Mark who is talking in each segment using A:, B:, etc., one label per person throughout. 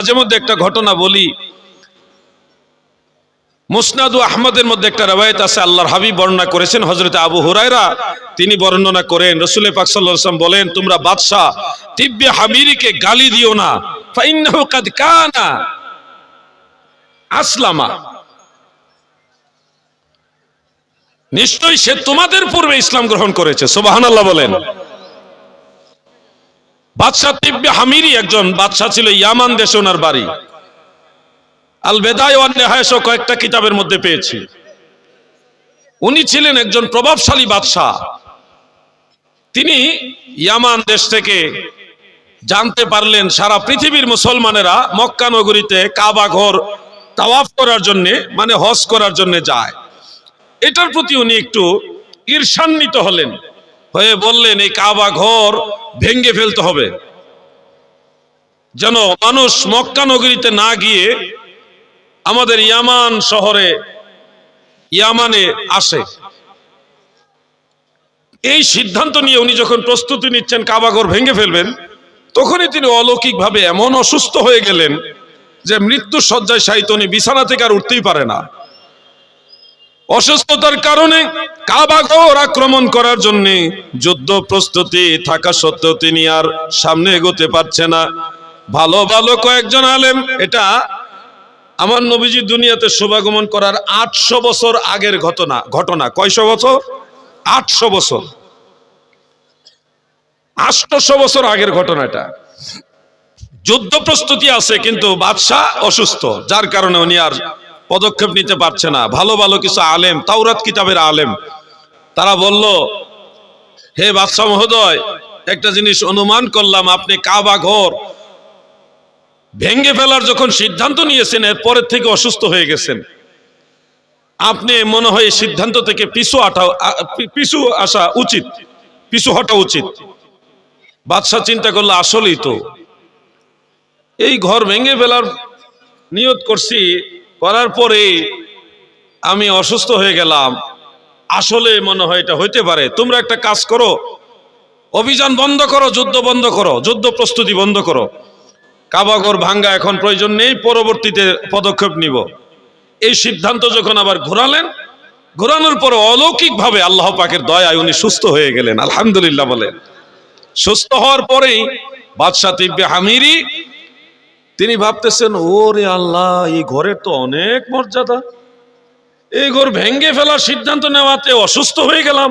A: মাঝে মধ্যে একটা ঘটনা বলি। মুসনাদু আহমদের মধ্যে একটা রেওয়ায়ত আছে, আল্লাহর হাবিব বর্ণনা করেছেন হজরত আবু হুরায়রা তিনি বর্ণনা করেন রসুল পাক সাল্লাল্লাহু বলেন, তোমরা বাদশা তিব্বে হামিরিকে গালি দিও না। কানা আসলামা। নিশ্চয়ই সে তোমাদের পূর্বে ইসলাম গ্রহণ করেছে, সুবহানাল্লাহ বলেন। বাদশাহ তিব্বে হামিরি একজন বাদশাহ ছিল ইয়ামান দেশে ওনার বাড়ি। আল বেদায় কয়েকটা কিতাবের মধ্যে পেয়েছি। উনি ছিলেন একজন প্রভাবশালী বাদশাহ। তিনি ইয়ামান দেশ থেকে জানতে পারলেন সারা পৃথিবীর মুসলমানেরা মক্কা নগরীতে কাবা ঘর তাওয়াফ করার জন্য মানে হজ করার জন্য যায়। এটার প্রতি উনি একটু ঈর্ষান্বিত হলেন। হয়ে বললেন, এই কাবা ঘর ভেঙ্গে ফেলতে হবে। যেন মানুষ মক্কা নগরীতে না গিয়ে আমাদের ইয়ামান শহরে, ইয়ামানে আসে। এই সিদ্ধান্ত নিয়ে উনি যখন প্রস্তুতি নিচ্ছেন কাবাগর ভেঙে ফেলবেন, তখনই তিনি অলৌকিকভাবে এমন অসুস্থ হয়ে গেলেন যে মৃত্যু সজ্জায় সাহিত্য উনি বিছানা থেকে আর উঠতেই পারে না। অসুস্থতার কারণে কাবাঘর আক্রমণ করার জন্য যুদ্ধ প্রস্তুতি থাকা সত্ত্বেও তিনি আর সামনে এগোতে পারছে না। ভালো ভালো কয়েকজন আলেম এটা আমার নবীজি দুনিয়াতে শুভাগমন করার আটশো বছর আগের ঘটনা ঘটনা। কয়শো বছর? আটশো বছর। আটশো বছর আগের ঘটনা এটা। যুদ্ধ প্রস্তুতি আছে, কিন্তু বাদশাহ অসুস্থ, যার কারণে উনি আর পদক্ষেপ নিতে পারছে না। ভালো ভালো কিছু আলেম, তাওরাত কিতাবের আলেম। তারা বলল, হে বাদশাহ মহোদয়, একটা জিনিস অনুমান করলাম, আপনি কাবা ঘর ভেঙ্গে ফেলার যখন সিদ্ধান্ত নিয়েছেন এরপরের থেকে অসুস্থ হয়ে গেছেন। আপনি মনে হয় সিদ্ধান্ত থেকে পিছু আটা পিছু আসা উচিত, পিছু হটা উচিত। বাদশাহ চিন্তা করলে, আসলেই তো। এই ঘর ভেঙে ফেলার নিয়ত করছি করার পরে আমি অসুস্থ হয়ে গেলাম। আসলে মনে হয় এটা হইতে পারে। তোমরা একটা কাজ করো, অভিযান বন্ধ করো, যুদ্ধ বন্ধ করো, যুদ্ধ প্রস্তুতি বন্ধ করো। কাবাগর ভাঙ্গা এখন প্রয়োজন নেই, পরবর্তীতে পদক্ষেপ নিব। এই সিদ্ধান্ত যখন আবার ঘোরালেন, ঘোরানোর পর অলৌকিকভাবে আল্লাহ পাকের দয়ায় উনি সুস্থ হয়ে গেলেন, আলহামদুলিল্লাহ বলেন। সুস্থ হওয়ার পরেই বাদশাহ তিব্বে হামিরি তিনি ভাবতেছেন, ওরে আল্লাহ, এই ঘরের তো অনেক মর্যাদা। এই ঘর ভেঙ্গে ফেলার সিদ্ধান্ত নেওয়াতে অসুস্থ হয়ে গেলাম।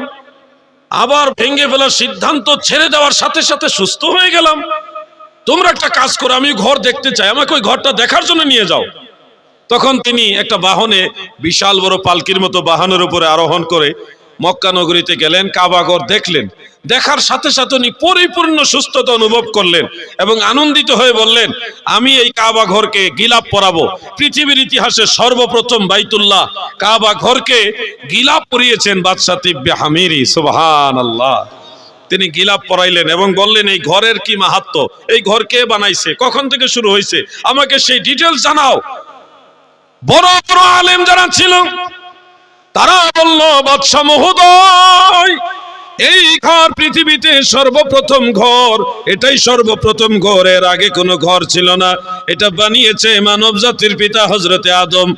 A: আবার ভেঙ্গে ফেলার সিদ্ধান্ত ছেড়ে দেওয়ার সাথে সাথে সুস্থ হয়ে গেলাম। তোমরা একটা কাজ করো, আমি ঘর দেখতে চাই। আমাকে ওই ঘরটা দেখার জন্য নিয়ে যাও। তখন তিনি একটা বাহনে বিশাল বড় পালকির মতো বাহনের উপরে আরোহণ করে মক্কা নগরীতে গেলেন কাবাগর দেখলেন। দেখার সাথে সাথে উনি পরিপূর্ণ সুস্থতা অনুভব করলেন এবং আনন্দিত হয়ে বললেন, আমি এই কাবা ঘরকে গিলাপ পরাবো। পৃথিবীর ইতিহাসে সর্বপ্রথম বাইতুল্লাহ কাবা ঘরকে গিলাপ পরিয়েছেন বাদশাহ তিব্বে হামিরি। সুবহান আল্লাহ তিনি গিলাপ পরাইলেন এবং বললেন, এই ঘরের কি মাহাত্ম? এই ঘর কে বানাইছে? কখন থেকে শুরু হয়েছে আমাকে সেই ডিটেলস জানাও। বড় বড় আলেম যারা ছিল তারা বলল, বাদশাহ মহোদয়, এই ঘর পৃথিবীতে সর্বপ্রথম ঘর। এটাই সর্বপ্রথম ঘর। এর আগে কোনো ঘর ছিল না। এটা বানিয়েছে মানব জাতির পিতা হজরতে আদম।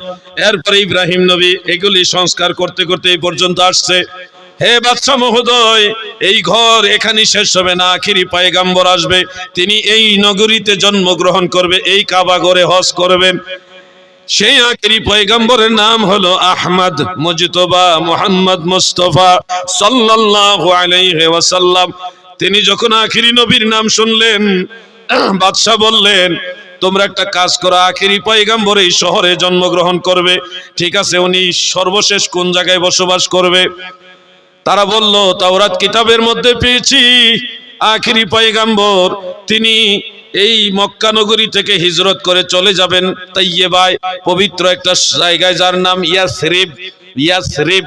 A: এরপরে ইব্রাহিম নবী এগুলি সংস্কার করতে করতে এই পর্যন্ত আসছে। হে বাদশাহ মহোদয়, এই ঘর এখানেই শেষ হবে না। আখিরি পায়গাম্বর আসবে। তিনি এই নগরীতে জন্মগ্রহণ করবে, এই কাবা ঘরে হজ করবেন সেই আখেরি পয়গম্বরের নাম হলো আহমদ মুজতবা মোহাম্মদ মুস্তফা সাল্লাল্লাহু তিনি যখন আখেরি নবীর নাম শুনলেন, বাদশাহ বললেন, তোমরা একটা কাজ করো, আখেরি পয়গম্বর এই শহরে জন্মগ্রহণ করবে। ঠিক আছে, উনি সর্বশেষ কোন জায়গায় বসবাস করবে? তারা বলল, তাওরাত কিতাবের মধ্যে পেয়েছি, আখিরি পয়গাম্বর। তিনি এই মক্কা নগরী থেকে হিজরত করে চলে যাবেন। তাইয়েবায় পবিত্র একটা জায়গায় যার নাম ইয়াসরিব। ইয়াসরিব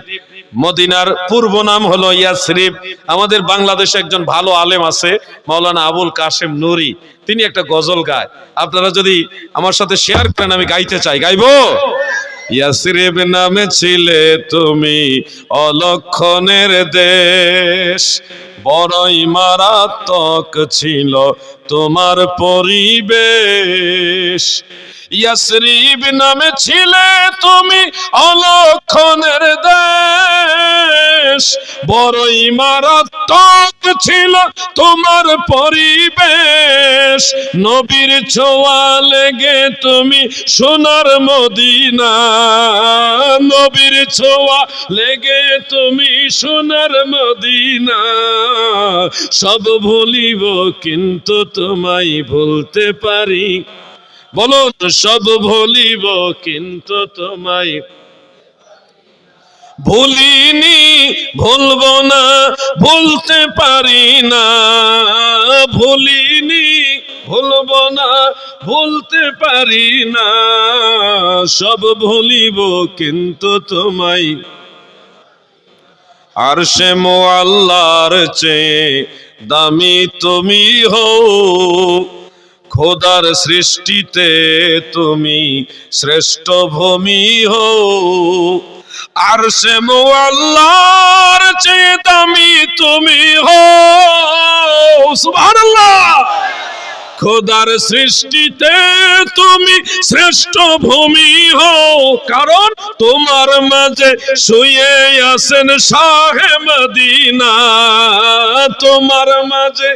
A: মদিনার পূর্ব নাম হলো ইয়াসরিব। আমাদের বাংলাদেশে একজন ভালো আলেম আছে, মাওলানা আবুল কাশেম নুরি। তিনি একটা গজল গায়। আপনারা যদি আমার সাথে শেয়ার করেন, আমি গাইতে চাই। গাইবো? ইয়াসরিব নামে ছিলে তুমি অলক্ষণের দেশ। বড়ই মারাত্মক ছিল তোমার পরিবেশ। ইয়াসরিব নামে ছিলে তুমি অলক্ষণের দেশ। বড়ই মারাত্মক ছিল তোমার পরিবেশ। নবীর ছোঁয়া লেগে তুমি সোনার মদিনা। নবীর ছোঁয়া লেগে তুমি সোনার মদিনা। সব ভুলিব কিন্তু তোমায় ভুলতে পারি। বলুন, সব ভুলিব কিন্তু তোমায়। ভুলিনি, ভুলবো না, ভুলতে পারি না। ভুলিনি, ভুলবো না, ভুলতে পারি না। সব ভুলিব কিন্তু তোমায়। আর সে মোয়াল্লার চেয়ে দামি তুমি হও। খোদার সৃষ্টিতে তুমি শ্রেষ্ঠ ভূমি হও। আর সে মোয়াল্লার চেয়ে দামি তুমি হও। সুবহানাল্লাহ। খোদার সৃষ্টিতে তুমি শ্রেষ্ঠ ভূমি হও। কারণ তোমার মাঝে শুয়ে আছেন শাহে মদিনা। তোমার মাঝে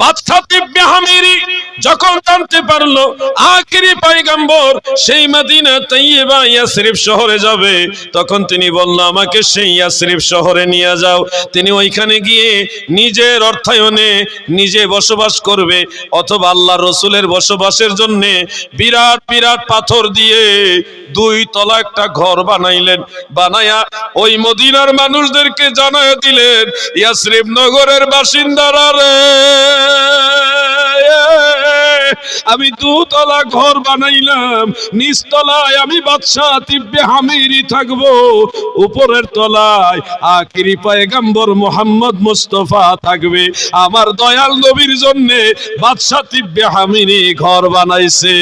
A: বাদশা তিব্বে হামিরি যখন জানতে পারল আখিরি পয়গম্বর সেই মদিনা তাইয়্যিবা ইয়াসরিফ শহরে যাবে, তখন তিনি বলল, আমাকে শহরে নিয়ে যাও। তিনি ওইখানে গিয়ে নিজের অর্থায়নে নিজে বসবাস করবে, অথবা আল্লাহ রসুলের বসবাসের জন্য বিরাট বিরাট পাথর দিয়ে দুই তলা একটা ঘর বানাইলেন। বানায়া ওই মদিনার মানুষদেরকে জানায় দিলেন, ইয়াসরিফ নগরের বাসিন্দারা রে আমি দুতলা ঘর বানাইলাম, নিচতলায় আমি বাদশাহ তিব্বে হামিরি থাকব, উপরের তলায় আকিরি পয়গাম্বর মোহাম্মদ মুস্তফা থাকবে। আমার দয়াল নবীর জন্য বাদশাহ তিব্বে হামিরি ঘর বানাইছে।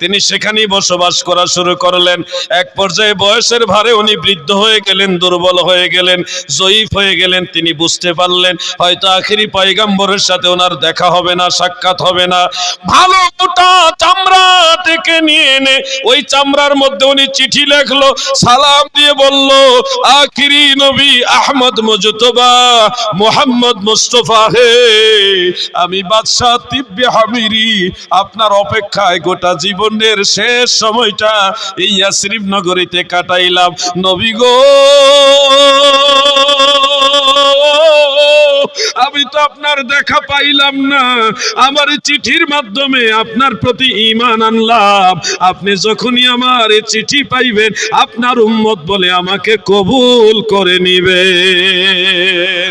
A: তিনি সেখানেই বসবাস করা শুরু করলেন। এক পর্যায়ে বয়সের ভারে উনি বৃদ্ধ হয়ে গেলেন, দুর্বল হয়ে গেলেন, জয়ীফ হয়ে গেলেন, তিনি বুঝতে পারলেন, হয়তো আখিরি পয়গাম্বরের সাথে ওনার দেখা হবে না, সাক্ষাৎ হবে না। ভালো মোটা চামড়া থেকে নিয়ে এনে ওই চামড়ার মধ্যে উনি চিঠি লেখলো, সালাম দিয়ে বলল, আখিরি নবী আহমদ মুজতবা, মোহাম্মদ মুস্তফা হে, আমি বাদশাহ তিব্বে হামিরি, আপনার অপেক্ষায় গোটা জীবনের শেষ সময়টা এই ইয়াসরিফ নগরীতে কাটাইলাম। নবী গো! আমি তো আপনার দেখা পাইলাম না। আমার চিঠির মাধ্যমে আপনার প্রতি ঈমান আনলাম। আপনি যখনই আমার চিঠি পাইবেন, আপনার উম্মত বলে আমাকে কবুল করে নিবেন।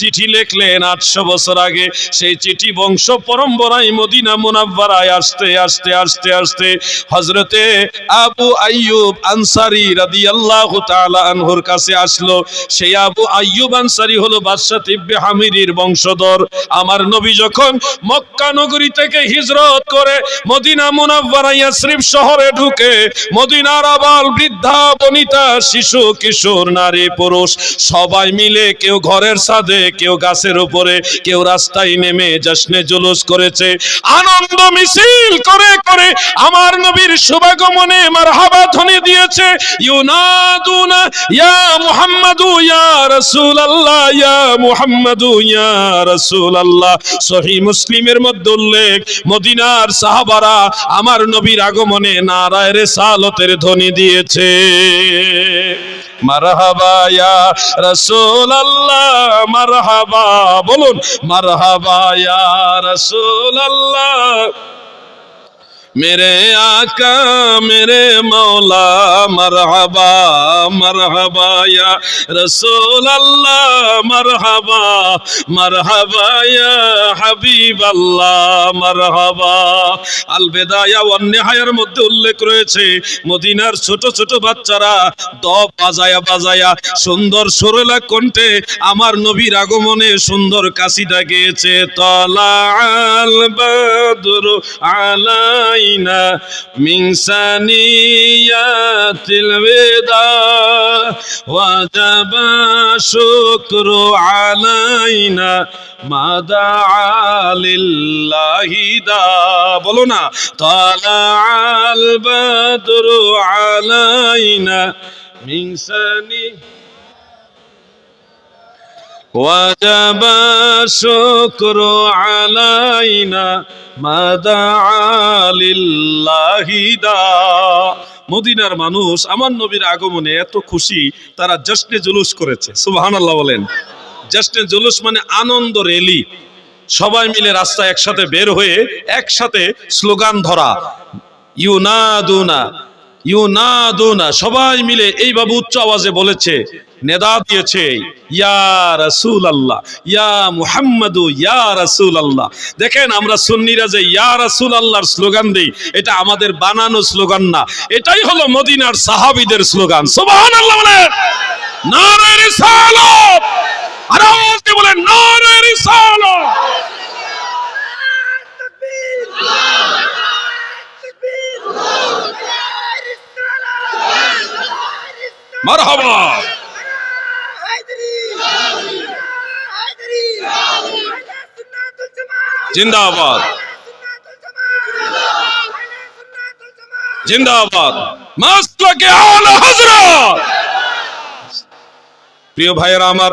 A: চিঠি লিখলেন আটশো বছর আগে। সেই চিঠি বংশ পরম্পরায় মদিনা মুনাব্বারায় আসতে আসতে আসতে আসতে হজরতে আবু আইয়ুব আনসারি রাদিয়াল্লাহু তাআলা আনহুর কাছে আসলো। সেই আবু আইয়ুব আনসারি হলো বাদশাহ তিব্বে হামিরির বংশধর। আমার নবী যখন মক্কা নগরী থেকে হিজরত করে মদিনা মুনাব্বারা ইয়াসরিফ শহরে ঢুকে, মদিনার আবাল বৃদ্ধা, বনিতা, শিশু, কিশোর, নারী, পুরুষ সবাই মিলে কেউ ঘরের ছাদে কেউ গাছের উপরে, কেউ রাস্তায় নেমে জশ্নে জুলুস করেছে। আনন্দ মিছিল করে করে আমার নবীর শুভাগমনে মারহাবা ধ্বনি দিয়েছে। ইউনাদুনা ইয়া মুহাম্মাদু ইয়া রাসূলুল্লাহ, ইয়া মুহাম্মাদু ইয়া রাসূলুল্লাহ। সহিহ মুসলিমের মধ্যে উল্লেখ, মদিনার সাহাবারা আমার নবীর আগমনে নারায় রেসালতের ধ্বনি দিয়েছে। মারহাবা ইয়া রাসূলুল্লাহ মারহাবা বলুন মারহাবা ইয়া রাসূলুল্লাহ। میرے آقا میرے مولا مرحبا مرحبا یا رسول اللہ مرحبا مرحبا یا হাবিব আল্লাহ মারহাবা আল বেদায়া ওয়ান নিহায়ার মধ্যে উল্লেখ রয়েছে, মদিনার ছোট ছোট বাচ্চারা, দ বাজায়া বাজায়া, সুন্দর সরলা কণ্ঠে আমার নবীর আগমনে সুন্দর কাশিটা গেয়েছে। তলা আল বদর আলাই মিন সানিয়াতিল বেদা ওয়াজাবা শুকরু আলাইনা মাদা লিল্লাহি দা বলো না তালা আল বাদরু আলাইনা মিন সানি وجب الشكر علينا ما دعا لله دا মদিনার মানুষ আমার নবীর আগমনে এত খুশি তারা জশ্নে জুলুস করেছে সুবহানাল্লাহ বলেন জশ্নে জুলুস মানে আনন্দ রেলি সবাই মিলে রাস্তায় একসাথে বের হয়ে একসাথে স্লোগান ধরা ইউনাদুনা ইউনাদুনা সবাই মিলে এইভাবে উচ্চ আওয়াজে বলেছে নেদা দিয়েছে দেখেন আমরা সুন্নিরা যে ইয়া রাসূল আল্লাহর স্লোগান দেই, এটা আমাদের বানানো স্লোগান না। এটাই হলো মদিনার সাহাবীদের স্লোগান। রিসালাত। মারহাবা। জিন্দাবাদ। জিন্দাবাদ। মাসলাকে আলা হযরত। প্রিয় ভাইয়েরা আমার,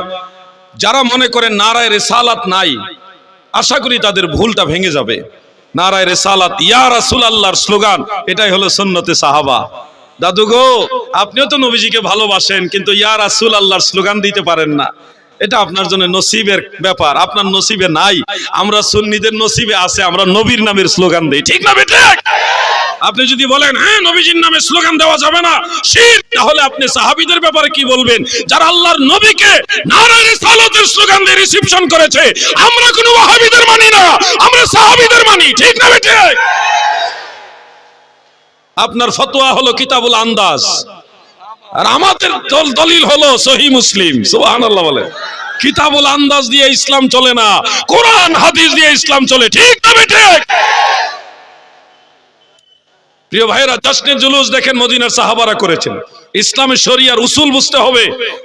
A: যারা মনে করেন নারায় রেসালাত নাই, আশা করি তাদের ভুলটা ভেঙে যাবে। নারায় রেসালাত, ইয়া রাসূল আল্লাহর স্লোগান, এটাই হলো সুন্নতে সাহাবা। দাদু গো আপনিও তো নবীজিকে ভালোবাসেন, কিন্তু ইয়া রাসূল আল্লাহর স্লোগান দিতে পারেন না। এটা আপনার জন্য নসিবের ব্যাপার। আপনার নসিবে নাই। আমরা সুন্নিদের নসিবে আছে, আমরা নবীর নামের স্লোগান দেই। ঠিক না বেটে? আপনি যদি বলেন হ্যাঁ নবীজির নামে স্লোগান দেওয়া যাবে না। শির, তাহলে আপনি সাহাবীদের ব্যাপারে কি বলবেন? যারা আল্লাহর নবীকে নারায়ে রিসালাতের স্লোগান দিয়ে রিসিপশন করেছে, আমরা কোনো ওয়াহাবীদের মানি না। আমরা সাহাবীদের মানি। ঠিক না বেটে? আপনার ফতোয়া হলো কিতাবুল আন্দাজ। আর আমাদের দল দলিল হলো সহি মুসলিম, সুবহানাল্লাহ বলে। কিতাবুল আন্দাজ দিয়ে ইসলাম চলে না, কোরআন, হাদিস দিয়ে ইসলাম চলে, ঠিক না বেটে প্রিয় ভাইরা জশ্নে জুলুস দেখেন মদিনার সাহাবারা করেছেন। ইসলামের শরিয়ার উসুল বুঝতে হবে।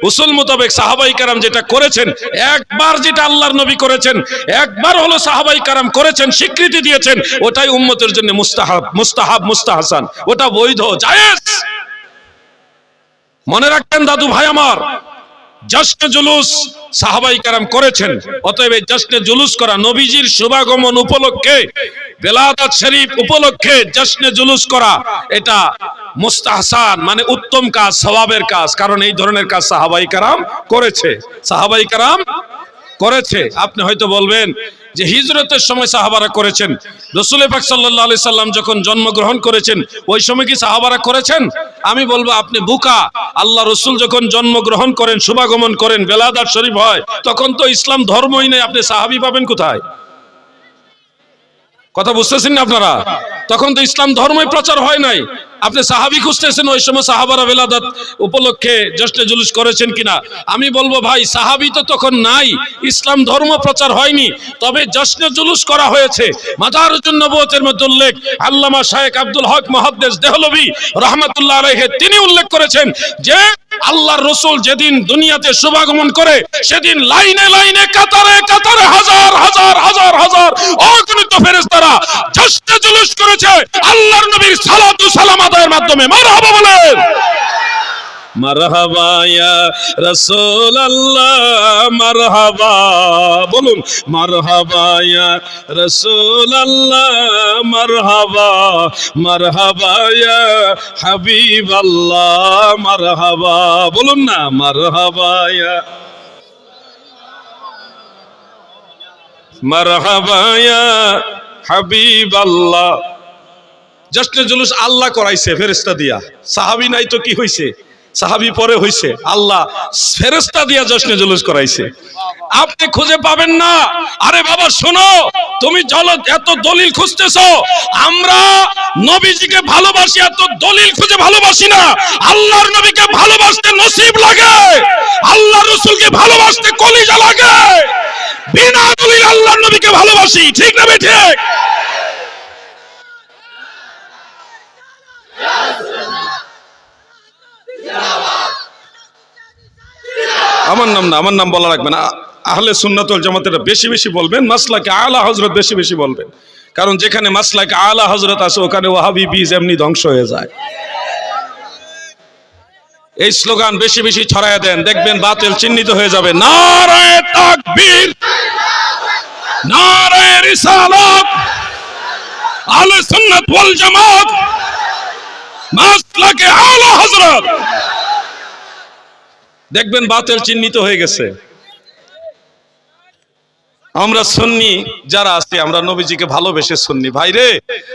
A: উসুল মোতাবেক সাহাবাই কারাম যেটা করেছেন, একবার যেটা আল্লাহর নবী করেছেন, একবার হলো সাহাবাই কারাম করেছেন, স্বীকৃতি দিয়েছেন, ওটাই উম্মতের জন্য মুস্তাহাব মুস্তাহাব, মুস্তাহাসান। ওটা বৈধ, জায়েজ। মনে রাখবেন, দাদু ভাই আমার জশ্নে জুলুস সাহাবাই কারাম করেছেন। অতএব এই জশ্নে জুলুস করা নবীজির শুভাগমন উপলক্ষে বেলাদাত শরীফ উপলক্ষে জশ্নে জুলুস করা, এটা মুস্তাহসান মানে উত্তম কাজ, সওয়াবের কাজ, কারণ এই ধরনের কাজ সাহাবাই কারাম করেছে। সাহাবাই কারাম করেছে। আপনি হয়তো বলবেন যে হিজরতের সময় সাহাবারা করেছেন রসুল পাক সাল্লাহ আলি সাল্লাম যখন জন্মগ্রহণ করেছেন, ওই সময় কি সাহাবারা করেছেন? আমি বলব, আপনি বুকা, আল্লাহ রসুল যখন জন্মগ্রহণ করেন, শুভাগমন করেন, বেলাদার শরীফ হয়, তখন তো ইসলাম ধর্মই নেই, আপনি সাহাবি পাবেন কোথায়? কথা বুঝতেছেন না আপনারা? তখন তো ইসলাম ধর্মই প্রচার হয় নাই। আপনি সাহাবি খুঁজতেছেন ওই সময় সাহাবারা বেলাদাত উপলক্ষে জশ্নে জুলুস করেছেন কিনা? আমি বলব ভাই, সাহাবি তো তখন নাই, ইসলাম ধর্ম প্রচার হয়নি, তবে জশ্নে জুলুস করা হয়েছে। মাজারুজ্জুন নবুয়তের মধ্যে উল্লেখ, আল্লামা শায়েখ আব্দুল হক মুহাদ্দিস দেহলভী রাহমাতুল্লাহ আলাইহি তিনি উল্লেখ করেছেন যে, আল্লাহর রসুল যেদিন দুনিয়াতে শুভাগমন করে, সেদিন লাইনে লাইনে, কাতারে কাতারে হাজার হাজার হাজার হাজার অগণিত ফেরেশতারা জশ্নে জুলুস করেছে। আল্লাহর নবীর সালাতু সালাম আদায়ের মাধ্যমে, মারহাবা বলেন। মারহাবা ইয়া রাসূল আল্লাহ মারহাবা। বলুন মারহাবা ইয়া রাসূল আল্লাহ মারহাবা। মারহাবা ইয়া হাবিব আল্লাহ মারহাবা। বলুন না মারহাবা ইয়া মারহাবা ইয়া হাবিব আল্লাহ জশ্নে জুলুস আল্লাহ করাইছে ফেরেস্তা দিয়া। সাহাবি নাই তো কি হইছে? সাহাবি পরে হইছে। আল্লাহ ফেরেস্তা দিয়া জশ্নে জুলুস করাইছে। আপনি খুঁজে পাবেন না। আরে বাবা, শোনো, তুমি চলো এত দলিল খুঁজতেছো। আমরা নবীজিকে ভালোবাসি, এত দলিল খুঁজে ভালোবাসি না। আল্লাহর নবীকে ভালোবাসতে নসিব লাগে। আল্লাহ রসুলকে ভালোবাসতে কলিজা লাগে। বিনা দলিল আল্লাহর নবীকে ভালোবাসি। ঠিক না ঠিক? আমার নাম না, আমার নাম বলা লাগবে না। আহলে সুন্নাতুল জামাতের বেশি বেশি বলবেন, মাসলাকে আলা হজরত বেশি বেশি বলবেন। কারণ যেখানে মাসলাকে আলা হজরত আছে, ওখানে ওয়াহাবি বীজ এমনি ধ্বংস হয়ে যায়। এই স্লোগান বেশি বেশি ছড়ায় দেন, দেখবেন বাতিল চিহ্নিত হয়ে যাবে। নারায়ে তাকবীর, নারায়ে রিসালাত, আহলে সুন্নাত ওয়াল জামাত, মাসলাকে আলা হযরত। দেখবেন বাতিল চিহ্নিত হয়ে গেছে। আমরা সুন্নি যারা আছি, আমরা নবীজিকে ভালোবেসে সুন্নি। ভাই রে,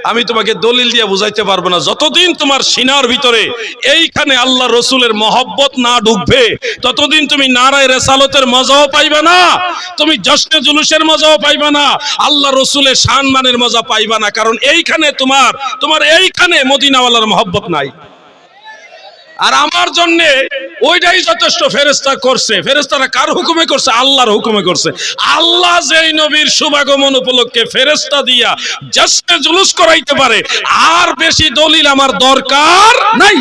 A: আমি তোমাকে দলিল দিয়ে বুঝাইতে পারব না। যতদিন তোমার সিনার ভিতরে এইখানে আল্লাহ রসুলের মহব্বত না ঢুকবে ততদিন তুমি নারায় রেসালতের মজাও পাইবে না। তুমি জশ্নে জুলুসের মজাও পাইবে না। আল্লাহ রসুলের সম্মানের মজা পাইবে না। কারণ এইখানে তোমার তোমার এইখানে মদিনাওয়ালার মহব্বত নাই। আর আমার জন্য ওইটাই যথেষ্ট ফেরেস্তা করছে। ফেরেস্তারা কার হুকুমে করছে? আল্লাহর হুকুমে করছে। আল্লাহ যেই নবীর শুভাগমন উপলক্ষে ফেরেস্তা দিয়া জাস্টে জুলুস করাইতে পারে, আর বেশি দলিল আমার দরকার নাই।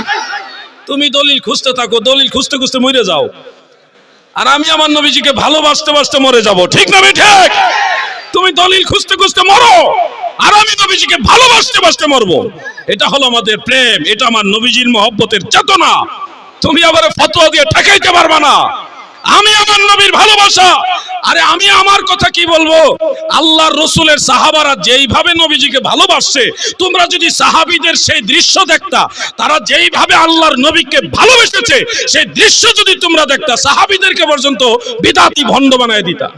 A: তুমি দলিল খুঁজতে থাকো, দলিল খুঁজতে খুঁজতে মরে যাও। আর আমি আমার নবীজিকে ভালোবাসতে বাসতে মরে যাব। ঠিক না ঠিক। তুমি দলিল খুঁজতে খুঁজতে মরো। আর আমি নবীজিকে ভালোবাসতে, বাসতে মরবো। এটা হলো আমাদের প্রেম, এটা আমার নবীজির মহব্বতের চেতনা। তুমি আবার ফতোয়া দিয়ে ঠেকাইতে পারবা না। আমি আমার নবীর ভালোবাসা। আরে আমি আমার কথা কি বলব? আল্লাহর রসুলের সাহাবারা যেইভাবে নবীজিকে ভালোবাসছে, তোমরা যদি সাহাবিদের সেই দৃশ্য দেখতা, তারা যেইভাবে আল্লাহর নবীকে ভালোবেসেছে, সেই দৃশ্য যদি তোমরা দেখতা, সাহাবীদেরকে পর্যন্ত বিদাতি ভণ্ড বানায় দিতা।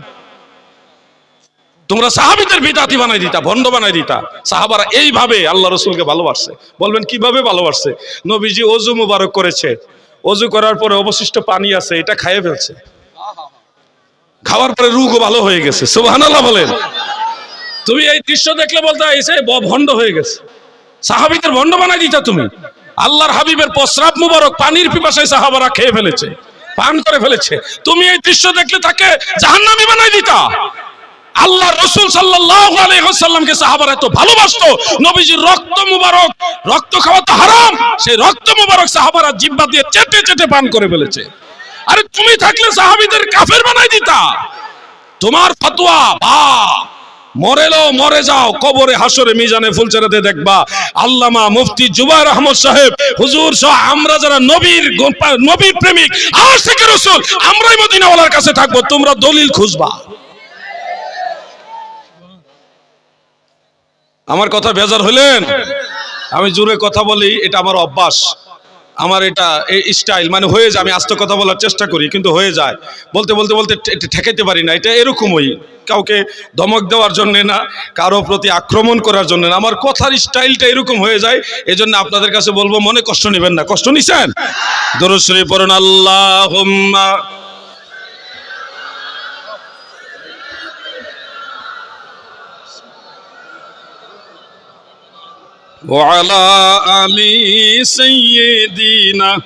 A: তোমরা সাহাবিদের বিদাতি বানাই দিতা, ভণ্ড বানাই দিতা। সাহাবারা এইভাবে আল্লাহ রসুলকে ভালোবাসছে। বলবেন, কীভাবে ভালোবাসছে? নবীজি অজু মুবারক করেছে। অজু করার পরে অবশিষ্ট পানি আছে, এটা খাইয়ে ফেলছে। খাওয়ার পরে রুগও ভালো হয়ে গেছে। সুবহানাল্লাহ বলেন। তুমি এই দৃশ্য দেখলে বলতে এসে ভণ্ড হয়ে গেছে। সাহাবিদের ভণ্ড বানাই দিতা তুমি। আল্লাহর হাবিবের প্রস্রাব মুবারক পানির পিপাসায় সাহাবারা খেয়ে ফেলেছে, পান করে ফেলেছে। তুমি এই দৃশ্য দেখলে তাকে জাহান্নামি বানাই দিতা। আল্লাহ রসুল ওয়াসাল্লামকে সাহাবারা এত ভালোবাসত, নবীজির রক্ত মুবারক, রক্ত খাওয়া তো হারাম, সেই রক্ত মুবারক সাহাবারা জিহ্বা দিয়ে চেটে চেটে পান করে ফেলেছে। আরে তুমি থাকলে সাহাবীদের কাফের বানাই দিতা। তোমার ফতোয়া, বা মরেলো মরে যাও, কবরে হাসরে মিজানে ফুলচেরাতে দেখবা আল্লামা মুফতি জুবাইর আহমদ সাহেব, হুজুর সহ আমরা যারা নবীর নবীর প্রেমিক থেকে রসুল, আমরাই মদিনাওয়ালার কাছে থাকব, তোমরা দলিল খুঁজবা। আমার কথা বেজার হলেন আমি জোরে কথা বলি, এটা আমার অভ্যাস। আমার এটা এই স্টাইল মানে হয়ে যায়, আমি আস্তে কথা বলার চেষ্টা করি, কিন্তু হয়ে যায়। বলতে বলতে বলতে ঠেকাইতে পারি না, এটা এরকমই। কাউকে ধমক দেওয়ার জন্যে না, কারও প্রতি আক্রমণ করার জন্য না। আমার কথার স্টাইলটা এরকম হয়ে যায়, এজন্য আপনাদের কাছে বলব, মনে কষ্ট নেবেন না। কষ্ট নিছেন? দরুদ শরীফ পড়ুন আল্লাহ وعلى آل سيدنا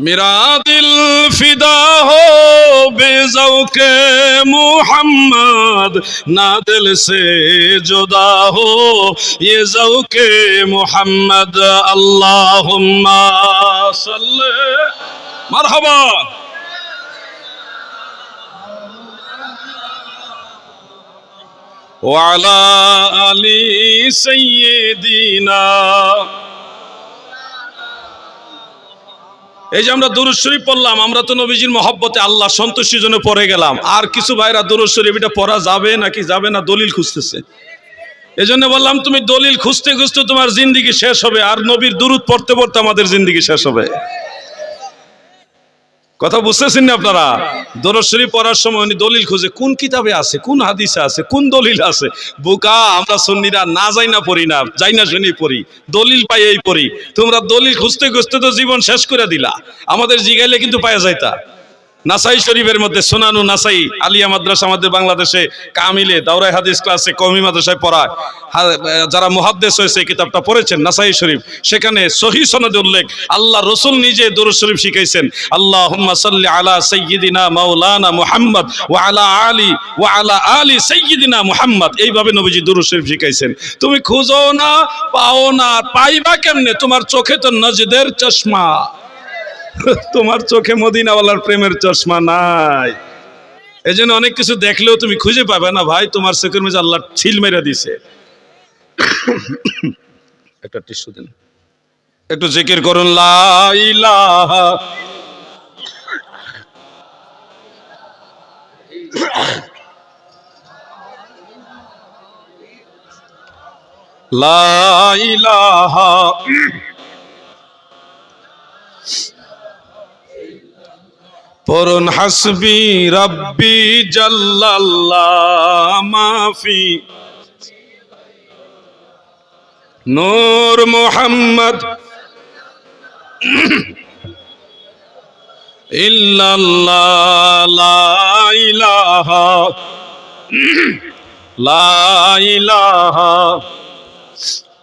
A: میرا دل فدا ہو بے ذوق محمد نہ دل سے جدا ہو یہ ذوق محمد اللہم صلی مرحبا وعلى آل سيدنا এই যে আমরা দুরুদ শরীফ পড়লাম আমরা তো নবীজির মহব্বতে আল্লাহ সন্তুষ্টির জন্য পড়ে গেলাম আর কিছু ভাইরা দুরুদ শরীফ এটা পড়া যাবে নাকি যাবে না দলিল খুঁজতেছে এই জন্য বললাম তুমি দলিল খুঁজতে খুঁজতে তোমার জিন্দিগি শেষ হবে আর নবীর দুরুদ পড়তে পড়তে আমাদের জিন্দিগি শেষ হবে কথা বুঝতেছেন না আপনারা? দরশ্বরী পড়ার সময় উনি দলিল খুঁজে, কোন কিতাবে আছে, কোন হাদিসে আছে, কোন দলিল আছে? বোকা, আমরা সুন্নিরা না যাই না পড়ি না, যাই না শুনি পড়ি, দলিল পাই এই পড়ি। তোমরা দলিল খুঁজতে খুঁজতে তো জীবন শেষ করে দিলা। আমাদের জিগাইলে কিন্তু পাওয়া যাইতা। নাসাই শরীফের মধ্যে সোনানু নাসাই আলিয়া মাদ্রাসা আমাদের বাংলাদেশে কামিলে দাওরাই হাদিস ক্লাসে কমি মাদ্রাসায় পড়ায়। যারা মুহাদ্দেস হয়েছে কিতাবটা পড়েছেন নাসাই শরীফ, সেখানে সহি সনদে উল্লেখ, আল্লাহ রসুল নিজে দরুদ শরীফ শিখাইছেন আল্লাহ সাল্লি আলা সাইয়্যিদিনা মাওলানা মুহাম্মদ ওয়া আলা আলী ওয়া আলা আলী সাইয়্যিদিনা মুহাম্মদ। এইভাবে নবীজি দরুদ শরীফ শিখাইছেন। তুমি খুঁজো না, পাও না, পাইবা কেমনে? তোমার চোখে তো নজদের চশমা। তোমার চোখে মদিনাওয়ালার প্রেমের চশমা নাই। এই জন্য অনেক কিছু দেখলেও তুমি খুঁজে পাবে না ভাই, তোমার চোখের মধ্যে আল্লাহ ছিল মেরে দিছে। একটা টিস্যু দিন। একটু জিকির করুন লা ইলাহা। পরন হাসবি রব্বি মাফি। নূর মোহাম্মদ ইল্লাল্লাহ লা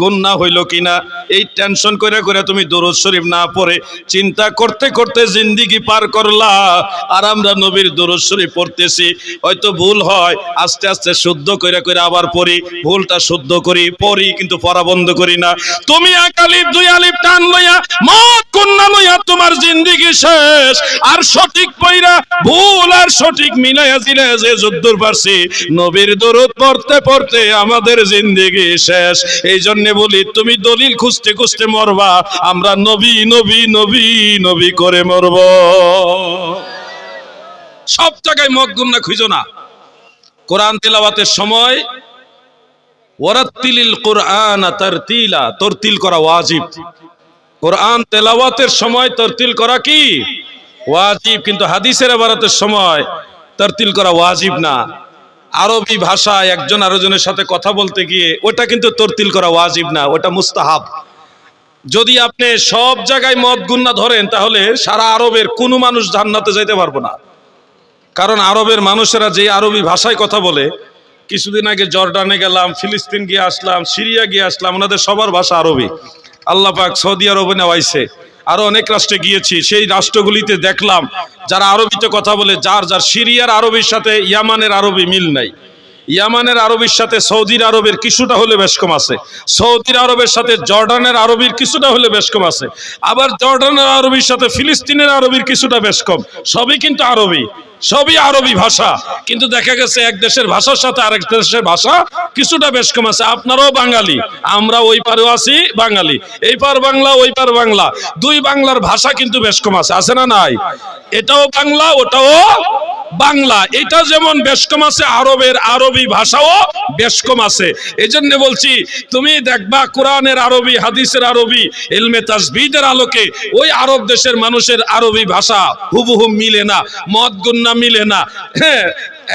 A: গুন্না হইল কিনা, এই টেনশন করে করে তুমি দরুদ শরীফ না পড়ে, চিন্তা করতে করতে জিন্দিগি পার করলা, আর আমরা নবীর দরুদ শরীফ পড়তেছি, হয়তো ভুল হয়, আস্তে আস্তে শুদ্ধ করে করে আবার পড়ি, ভুলটা শুদ্ধ করি, পড়ি কিন্তু পড়া বন্ধ করি না। তুমি এক আলিফ দুই আলিফ টান লইয়া মত কন্যা লইয়া তোমার জিন্দিগি শেষ, আর সঠিক পইরা ভুল আর সঠিক মিলাইয়া দিলে যে যুদ্ধর পারছি, নবীর দরুদ পড়তে পড়তে আমাদের জিন্দিগি শেষ। এই জন্য বলি, তুমি দলিল খুঁজতে খুঁজতে মরবা, আমরা নবী নবী নবী নবী করে মরব। সব জায়গায় মত গুন্না খুঁজো না। কোরআন তেলাওয়াতের সময় ওয়াজিব। সময় কিন্তু হাদিসের সময় তরতিল করা ওয়াজিব না। আরবি ভাষায় একজন আরেকজনের সাথে কথা বলতে গিয়ে ওটা কিন্তু তরতিল করা ওয়াজিব না, ওটা মুস্তাহাব। যদি আপনি সব জায়গায় মদ গুন্না ধরেন, তাহলে সারা আরবের কোনো মানুষ জান্নাতে যাইতে পারব না। কারণ আরবের মানুষেরা যে আরবি ভাষায় কথা বলে, কিছুদিন আগে জর্ডানে গেলাম, ফিলিস্তিন গিয়ে আসলাম, সিরিয়া গিয়ে আসলাম, ওনাদের সবার ভাষা আরবি। আল্লাহ পাক সৌদি আরবে নেওয়াইছে। আরও অনেক রাষ্ট্রে গিয়েছি, সেই রাষ্ট্রগুলিতে দেখলাম যারা আরবিতে কথা বলে, যার যার সিরিয়ার আরবির সাথে ইয়ামানের আরবি মিল নাই। ইয়ামানের আরবির সাথে সৌদির আরবের কিছুটা হলে বেশ কম আছে। সৌদির আরবের সাথে জর্ডানের আরবির কিছুটা হলে বেশ কম আছে। আবার জর্ডানের আরবির সাথে ফিলিস্তিনের আরবির কিছুটা বেশ কম। সবই কিন্তু আরবি। সবই আরবি ভাষা। কিন্তু দেখা গেছে এক দেশের ভাষার সাথে আরেক দেশের ভাষা কিছুটা বেশ কম আছে। আপনারাও বাঙালি, আমরা ওই পারেও আছি বাঙালি। এই পার বাংলা, ওই পার বাংলা। দুই বাংলার ভাষা কিন্তু বেশ কম আছে। আছে না নাই? এটাও বাংলা, ওটাও বাংলা, এটা যেমন বেশ কম আছে আরবের আরবি ভাষাও বেশ কম আছে। এই জন্য বলছি, তুমি দেখবা কোরআনের আরবি, হাদিসের আরবি এলমে তাসবিদের আলোকে ওই আরব দেশের মানুষের আরবি ভাষা হুবহু মিলে না মদ গুন্না মিলে না। হ্যাঁ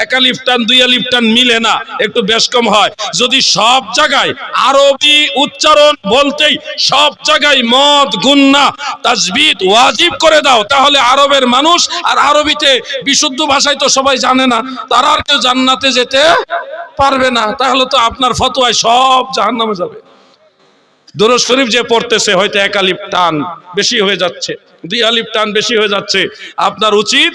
A: একালিফ টান দুই আলিফ টান মিলে না, একটু বেশ কম হয়। যদি সব জায়গায় আরবি উচ্চারণ বলতেই সব জায়গায় মদ, গুন্না, তাজবিদ ওয়াজিব করে দাও, তাহলে আরবের মানুষ আর আরবিতে বিশুদ্ধ ভাষায় তো সবাই জানে না, তারা আর কেউ জান্নাতে যেতে পারবে না। তাহলে তো আপনার ফতোয়ায় সব জাহান্নামে যাবে। দরজ শরীফ যে পড়তেছে হয়তো এক আলিফ টান বেশি হয়ে যাচ্ছে দুই আলিফ টান বেশি হয়ে যাচ্ছে। আপনার উচিত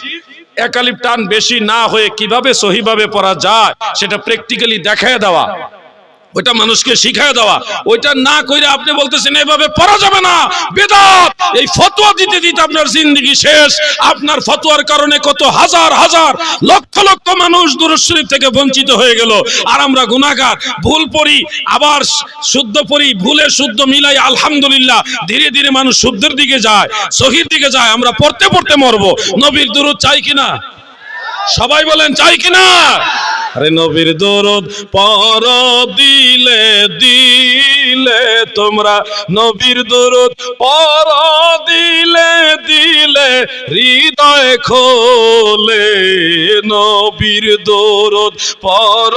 A: এক আলিফ টান বেশি না হয়ে কীভাবে সহিভাবে পড়া যায় সেটা প্র্যাকটিক্যালি দেখায় দেওয়া। ওইটা মানুষকে শিখায় দেওয়া। ওইটা না কইরে আপনি বলতেছেন, এভাবে পড়া যাবে না। বেদাত। এই ফতোয়া দিতে দিতে আপনার জিন্দগি শেষ। আপনার ফতোয়ার কারণে কত হাজার হাজার, লক্ষ লক্ষ মানুষ দুরুশরীফ থেকে বঞ্চিত হয়ে গেল। আর আমরা গুনাহগার। ভুল পড়ি, আবার শুদ্ধ পড়ি, ভুলে শুদ্ধ মিলাই আলহামদুলিল্লাহ। ধীরে ধীরে মানুষ শুদ্ধের দিকে যায়, সহির দিকে যায়। আমরা পড়তে পড়তে মরবো। নবীর দুরুদ চাই কিনা? সবাই বলেন, চাই কিনা? আরে নবীর দরদ পর, দিলে দিলে তোমরা। নবীর দরদ পর, দিলে দিলে হৃদয় খোলে। নবীর দরদ পর,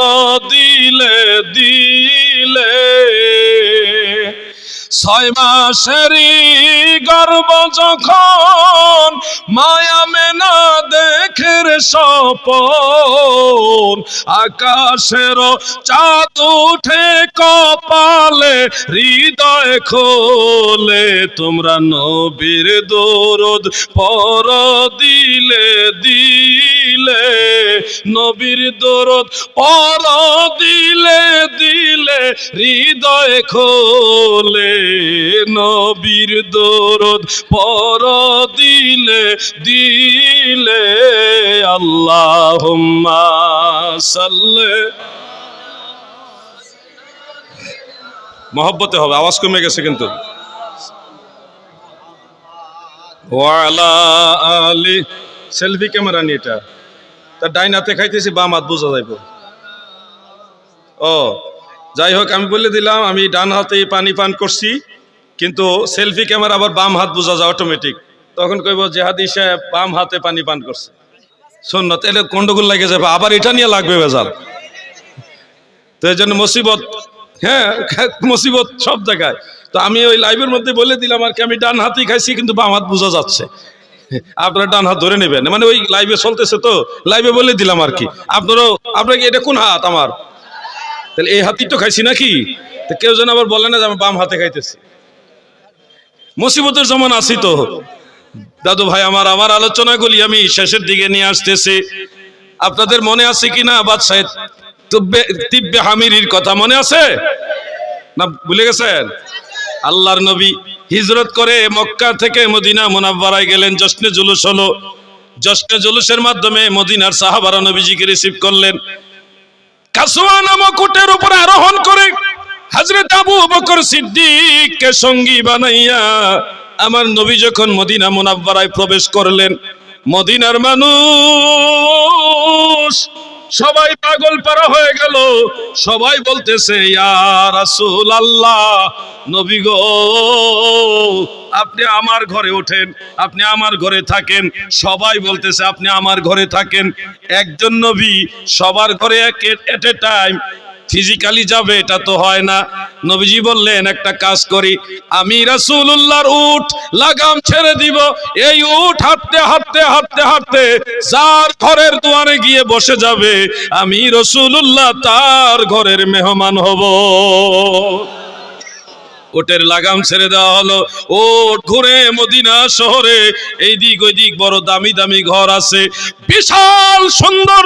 A: দিলে দিলে ছয় মাসেরই গর্ব যখন মায়া মেনা দেখের সপন আকাশের চাঁদ উঠে কপালে, হৃদয় খোলে, তোমরা নবীর দরদ পর দিলে দিলে, নবীর দরদ পর দিলে দিলে, হৃদয় খোলে, নবীর দরদ পর দিলে দিলে আল্লাহ সাল্লে। মহব্বতে হবে, আওয়াজ কমে গেছে কিন্তু। ওয়ালা আলি সেলফি ক্যামেরা নিয়ে এটা। তার ডাইন হাতে খাইতেছি, বাম হাত বোঝা যাইব। ও, যাই হোক, আমি বলে দিলাম, আমি ডান হাতে পানি পান করছি, কিন্তু সেলফি ক্যামেরা আবার বাম হাত বোঝা যায় অটোমেটিক তখন কইব জেহাদি সাহেব, বাম হাতে পানি পান করছে। না তাহলে গন্ডগোল লাগে যাবে, আবার এটা নিয়ে লাগবে বেজাল তো এই জন্য মুসিবত হ্যাঁ মুসিবত সব জায়গায়। তো আমি ওই লাইভের মধ্যে বলে দিলাম আর কি, আমি ডান হাতেই খাইছি, কিন্তু বাম হাত বোঝা যাচ্ছে। আপনারা ডান হাত ধরে নেবেন। মানে ওই লাইভে চলতেছে তো লাইভে বলে দিলাম আর কি। আপনারও, আপনার কি এটা কোন হাত আমার? তাহলে এই হাতই তো খাইছি নাকি? তো কেউ যেন আবার বলে না যে আমি বাম হাতে খাইতেছি। মুসিবতের জমান আছি তো। দাদু ভাই, আমার আমার আলোচনাগুলি আমি শেষের দিকে নিয়ে আসতেছি। আপনাদের মনে আছে কিনা বাদশাহ তুব্বে, তিব্বে হামিরির কথা মনে আছে? না, ভুলে গেছেন? আল্লাহর নবী হিজরত করে মক্কা থেকে মদিনা মোনাব্বারায় গেলেন, জশ্নে জুলুস হলো। জশ্নে জুলুসের মাধ্যমে মদিনার সাহাবারা নবীজিকে রিসিভ করলেন। কাসুয়া নামক উটের উপরে আরোহণ করে হযরত আবু বকর সিদ্দিককে সঙ্গী বানাইয়া আমার নবী যখন মদিনা মুনাব্বারায় প্রবেশ করলেন, মদিনার মানুষ সবাই পাগল পারা হয়ে গেল। সবাই বলতেছে, ইয়া রাসূল আল্লাহ নবী গো, আপনি আমার ঘরে ওঠেন, আপনি আমার ঘরে থাকেন। সবাই বলতেছে, আপনি আমার ঘরে থাকেন। একজন নবী সবার ঘরে এক এট এ টাইম ফিজিক্যালি যাবে, এটা তো হয় না। নবীজি বললেন, একটা কাজ করি, আমি রাসূলুল্লাহর উঠ লাগাম ছেড়ে দিব। এই উঠ হাঁটতে হাঁটতে হাঁটতে হাঁটতে যার ঘরের দুয়ারে গিয়ে বসে যাবে, আমি রাসূলুল্লাহ তার ঘরের মেহমান হব। ওটের লাগাম ছেড়ে দেওয়া হলো। ও ঘুরে মদিনা শহরে এই দিক ওই দিক বড় দামি দামি ঘর আছে। বিশাল সুন্দর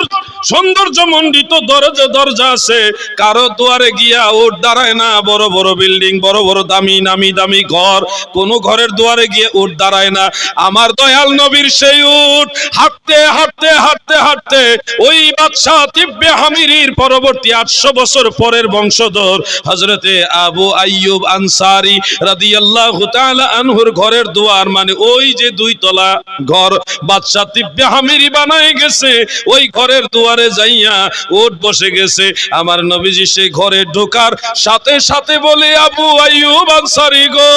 A: সৌন্দর্য মণ্ডিত দরজা দরজা আছে। কারও দুয়ারে গিয়া ওট দাঁড়ায় না। বড় বড় বিল্ডিং, বড় বড় দামি নামি দামি ঘর। কোন ঘরের দুয়ারে গিয়ে উঠ দাঁড়ায় না। আমার দয়াল নবীর সেই উঠ হাঁটতে হাঁটতে হাঁটতে হাঁটতে ওই বাদশাহ তিব্বে হামিরির পরবর্তী আটশো বছর পরের বংশধর হজরতে আবু আইয়ুব আনসারি রাদিয়াল্লাহু তাআলা আনহুর ঘরের দুয়ার মানে ওই যে দুই তলা ঘর বাদশাহ তিব্বে হামিরি বানায় গেছে, ওই ঘরের দুয়ারে যাইয়া ওট বসে গেছে। আমার নবীজি সেই ঘরে ঢোকার সাথে সাথে বলে, আবু আইয়ুব আনসারি গো,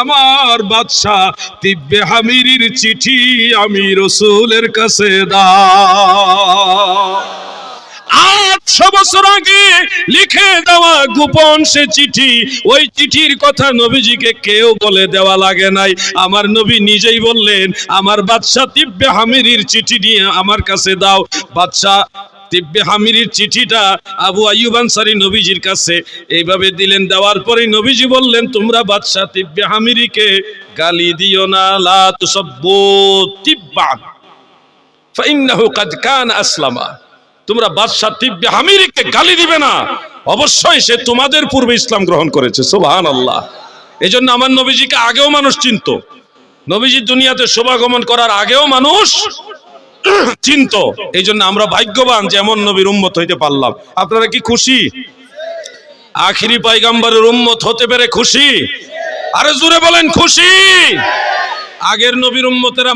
A: আমার বাদশাহ তিব্বে হামিরির চিঠি আমি রসুলের কাছে দাও। আটশো বছর আগে লিখে দেওয়া গোপন সে চিঠি। ওই চিঠির কথা নবীজিকে কেউ বলে দেওয়া লাগে নাই। আমার নবী নিজেই বললেন, আমার বাদশাহ তিব্বে হামিরির চিঠি নিয়ে আমার কাছে দাও। বাদশাহ তিব্বে হামিরির চিঠিটা আবু আইয়ুব আনসারী নবীজির কাছে এইভাবে দিলেন। দেওয়ার পরে নবীজি বললেন, তোমরা বাদশাহ তিব্বে হামিরিকে গালি দিও না। লা তুসাব্বু তিব্বান ফাইন্নাহু কাদ কান আসলামা। তোমরা বাদশাহ তিব্বে হামিরিকে গালি দিবে না। অবশ্যই সে তোমাদের পূর্বে ইসলাম গ্রহণ করেছে সুবহান আল্লাহ এই জন্য আমার নবীজিকে আগেও মানুষ চিনত। নবীজি দুনিয়াতে শোভাগমন করার আগেও মানুষ চিনত। এই জন্য আমরা ভাগ্যবান যে এমন নবীর উম্মত হইতে পারলাম। আপনারা কি খুশি? আখিরি পাইগাম্বারের উম্মত হতে পেরে খুশি? আরে জোরে বলেন, খুশি? আগের নবীর উম্মতেরা